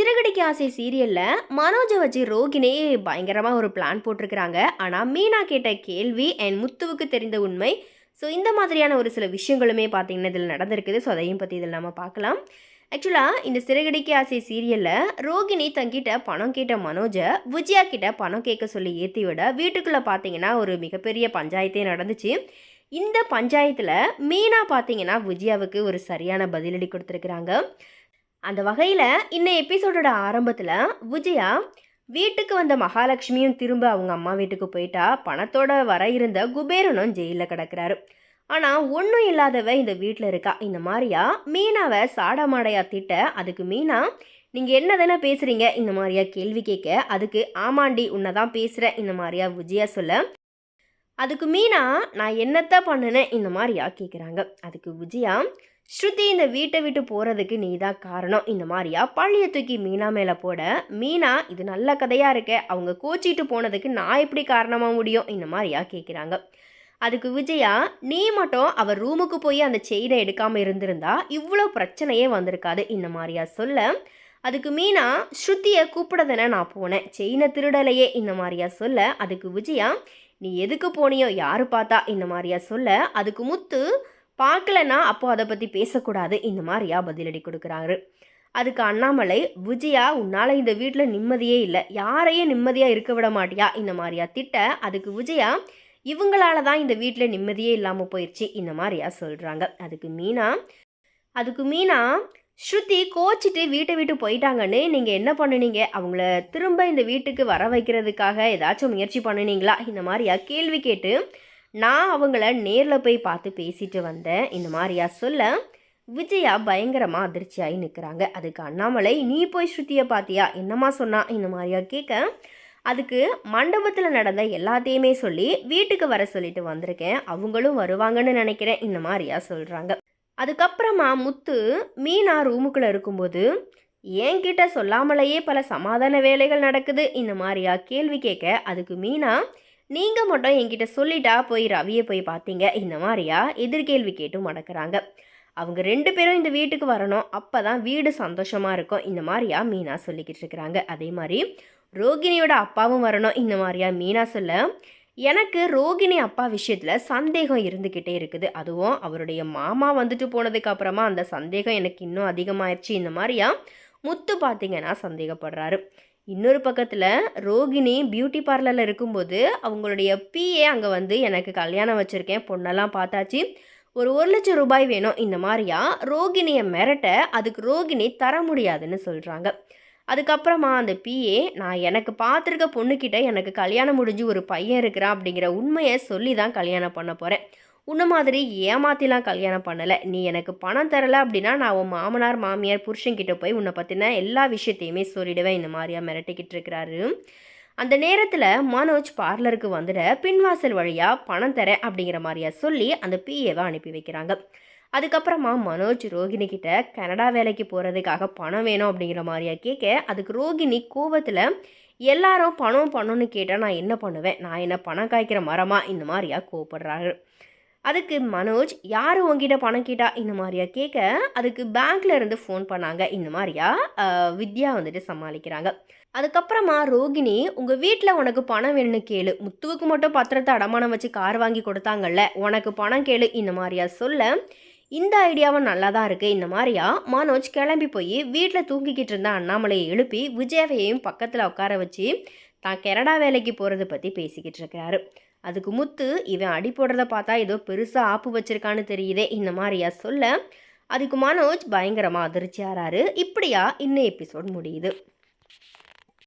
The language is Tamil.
சிறகடிக்கு ஆசை சீரியலில் மனோஜை வச்சு ரோகிணி பயங்கரமாக ஒரு பிளான் போட்டிருக்கிறாங்க. ஆனால் மீனா கேட்ட கேள்வி அண்ட் முத்துவுக்கு தெரிந்த உண்மை. ஸோ இந்த மாதிரியான ஒரு சில விஷயங்களுமே பார்த்தீங்கன்னா இதில் நடந்திருக்குது. ஸோ அதையும் பற்றி இதில் நம்ம பார்க்கலாம். ஆக்சுவலாக இந்த சிறகடிக்கு ஆசை சீரியலில் ரோகிணி தங்கிட்ட பணம் கேட்ட மனோஜை விஜயா கிட்ட பணம் கேட்க சொல்லி ஏற்றி விட வீட்டுக்குள்ளே பார்த்தீங்கன்னா ஒரு மிகப்பெரிய பஞ்சாயத்தே நடந்துச்சு. இந்த பஞ்சாயத்தில் மீனா பார்த்தீங்கன்னா விஜயாவுக்கு ஒரு சரியான பதிலடி கொடுத்துருக்குறாங்க. அந்த வகையில் இன்ன எபிசோடோட ஆரம்பத்தில் விஜயா வீட்டுக்கு வந்த மகாலட்சுமியும் திரும்ப அவங்க அம்மா வீட்டுக்கு போயிட்டா. பணத்தோட வர இருந்த குபேரனும் ஜெயிலில் கிடக்கிறாரு. ஆனால் ஒன்றும் இல்லாதவ இந்த வீட்டில் இருக்கா. இந்த மாதிரியா மீனாவை சாடமாடையா திட்ட அதுக்கு மீனா நீங்கள் என்ன தானே பேசுகிறீங்க இந்த மாதிரியா கேள்வி கேட்க. அதுக்கு ஆமாண்டி உன்னை தான் பேசுகிறேன் இந்த மாதிரியா விஜயா சொல்ல அதுக்கு மீனா நான் என்னத்தான் பண்ணுனேன் இந்த மாதிரியா கேட்குறாங்க அதுக்கு விஜயா ஸ்ருதி இந்த வீட்டை விட்டு போகிறதுக்கு நீ தான் காரணம். இந்த மாதிரியா பழைய தூக்கி மீனா மேலே போட மீனா இது நல்ல கதையாக இருக்க. அவங்க கோச்சிட்டு போனதுக்கு நான் எப்படி காரணமாக முடியும்? இந்த மாதிரியா கேட்குறாங்க அதுக்கு விஜயா நீ மட்டும் அவர் ரூமுக்கு போய் அந்த செயினை எடுக்காமல் இருந்திருந்தா இவ்வளோ பிரச்சனையே வந்திருக்காது. இந்த மாதிரியா சொல்ல அதுக்கு மீனா ஸ்ருதியை கூப்பிடதானே நான் போனேன். செயினை திருடலையே. இந்த மாதிரியா சொல்ல அதுக்கு விஜயா நீ எதுக்கு போனியோ யார் பார்த்தா இந்த மாதிரியா சொல்ல அதுக்கு முத்து பார்க்கலன்னா அப்போ அதை பற்றி பேசக்கூடாது இந்த மாதிரியா பதிலடி கொடுக்குறாரு. அதுக்கு அண்ணாமலை விஜயா உன்னால் இந்த வீட்டில் நிம்மதியே இல்லை. யாரையும் நிம்மதியாக இருக்க விட மாட்டியா? இந்த மாதிரியா திட்ட அதுக்கு விஜயா இவங்களால தான் இந்த வீட்டில் நிம்மதியே இல்லாமல் போயிடுச்சு இந்த மாதிரியா சொல்கிறாங்க அதுக்கு மீனா அதுக்கு மீனா ஸ்ருதி கோச்சிட்டு வீட்டை விட்டு போயிட்டாங்கன்னு நீங்கள் என்ன பண்ணுனீங்க? அவங்கள திரும்ப இந்த வீட்டுக்கு வர வைக்கிறதுக்காக ஏதாச்சும் முயற்சி பண்ணுனீங்களா? இந்த மாதிரியா கேள்வி கேட்டு நான் அவங்கள நேரில் போய் பார்த்து பேசிட்டு வந்தேன். இந்த மாதிரியா சொல்ல விஜயா பயங்கரமாக அதிர்ச்சியாகி நிற்கிறாங்க அதுக்கு அண்ணாமலை நீ போய் ஸ்ருதியை பார்த்தியா என்னம்மா சொன்னா? இந்த மாதிரியா கேட்க அதுக்கு மண்டபத்தில் நடந்த எல்லாத்தையுமே சொல்லி வீட்டுக்கு வர சொல்லிட்டு வந்திருக்கேன். அவங்களும் வருவாங்கன்னு நினைக்கிறேன். இந்த மாதிரியா சொல்கிறாங்க அதுக்கப்புறமா முத்து மீனா ரூமுக்குள்ளே இருக்கும்போது என்கிட்ட சொல்லாமலேயே பல சமாதான வேலைகள் நடக்குது. இந்த மாதிரியா கேள்வி கேட்க அதுக்கு மீனா நீங்கள் மட்டும் என்கிட்ட சொல்லிட்டா போய் ரவியை போய் பார்த்தீங்க. இந்த மாதிரியா எதிர்கேள்வி கேட்டும் மடக்கிறாங்க. அவங்க ரெண்டு பேரும் இந்த வீட்டுக்கு வரணும். அப்போ தான் வீடு சந்தோஷமாக இருக்கும். இந்த மாதிரியா மீனா சொல்லிக்கிட்டு இருக்கிறாங்க. அதே மாதிரி ரோகிணியோட அப்பாவும் வரணும். இந்த மாதிரியா மீனா சொல்ல எனக்கு ரோகிணி அப்பா விஷயத்தில் சந்தேகம் இருந்துக்கிட்டே இருக்குது. அதுவும் அவருடைய மாமா வந்துட்டு போனதுக்கு அப்புறமா அந்த சந்தேகம் எனக்கு இன்னும் அதிகமாயிருச்சு. இந்த மாதிரியா? முத்து பார்த்தீங்கன்னா சந்தேகப்படுறாரு. இன்னொரு பக்கத்தில் ரோகிணி பியூட்டி பார்லரில் இருக்கும்போது அவங்களுடைய பிஏ அங்கே வந்து எனக்கு கல்யாணம் வச்சுருக்கேன். பொண்ணெல்லாம் பார்த்தாச்சு. ஒரு ஒரு லட்சம் ரூபாய் வேணும். இந்த மாதிரியா? ரோகிணியை மிரட்ட அதுக்கு ரோகிணி தர முடியாதுன்னு சொல்கிறாங்க அதுக்கப்புறமா அந்த பிஏ நான் எனக்கு பார்த்துருக்க பொண்ணுக்கிட்ட எனக்கு கல்யாணம் முடிஞ்சு ஒரு பையன் இருக்கிறான் அப்படிங்கிற உண்மையை சொல்லி தான் கல்யாணம் பண்ண போகிறேன் உன்ன மாதிரி ஏமாத்திலாம் கல்யாணம் பண்ணலை. நீ எனக்கு பணம் தரலை அப்படின்னா நான் உன் மாமனார் மாமியார் புருஷன்கிட்ட போய் உன்னை பற்றின எல்லா விஷயத்தையுமே சொல்லிடுவேன் இந்த மாதிரியா மிரட்டிக்கிட்டு இருக்கிறாரு. அந்த நேரத்தில் மனோஜ் பார்லருக்கு வந்துட பின்வாசல் வழியாக பணம் தரேன் அப்படிங்கிற மாதிரியா சொல்லி அந்த பிஏவை அனுப்பி வைக்கிறாங்க. அதுக்கப்புறமா மனோஜ் ரோகிணி கிட்ட கனடா வேலைக்கு போகிறதுக்காக பணம் வேணும் அப்படிங்கிற மாதிரியா கேட்க அதுக்கு ரோகிணி கோபத்தில் எல்லாரும் பணம் பணம்னு கேட்டால் நான் என்ன பண்ணுவேன்? நான் என்ன பணம் காய்க்கிற மரமா? இந்த மாதிரியா கோவப்படுறாரு. அதுக்கு மனோஜ் யார் உங்ககிட்ட பணம் கேட்டா? இந்த மாதிரியா கேட்க அதுக்கு பேங்க்ல இருந்து ஃபோன் பண்ணாங்க. இந்த மாதிரியா வித்யா வந்துட்டு சமாளிக்கிறாங்க. அதுக்கப்புறமா ரோகிணி உங்கள் வீட்டில் உனக்கு பணம் வேணும்னு கேளு. முத்துவுக்கு மட்டும் பத்திரத்தை அடமானம் வச்சு கார் வாங்கி கொடுத்தாங்கல்ல. உனக்கு பணம் கேளு. இந்த மாதிரியா சொல்ல இந்த ஐடியாவும் நல்லா தான் இருக்குது இந்த மாதிரியா? மனோஜ் கிளம்பி போய் வீட்டில் தூங்கிக்கிட்டு இருந்த அண்ணாமலையை எழுப்பி விஜயாவையும் பக்கத்தில் உட்கார வச்சு தான் கனடா வேலைக்கு போகிறத பற்றி பேசிக்கிட்டு இருக்கிறாரு. அதுக்கு முத்து இவன் அடி போடுறத பார்த்தா ஏதோ பெருசாக ஆப்பு வச்சிருக்கான்னு தெரியுதே இந்த மாதிரியா சொல்ல? அதுக்கு மனோஜ் பயங்கரமாக அதிர்ச்சியாராரு இப்படியா இன்னும் எபிசோட் முடியுது.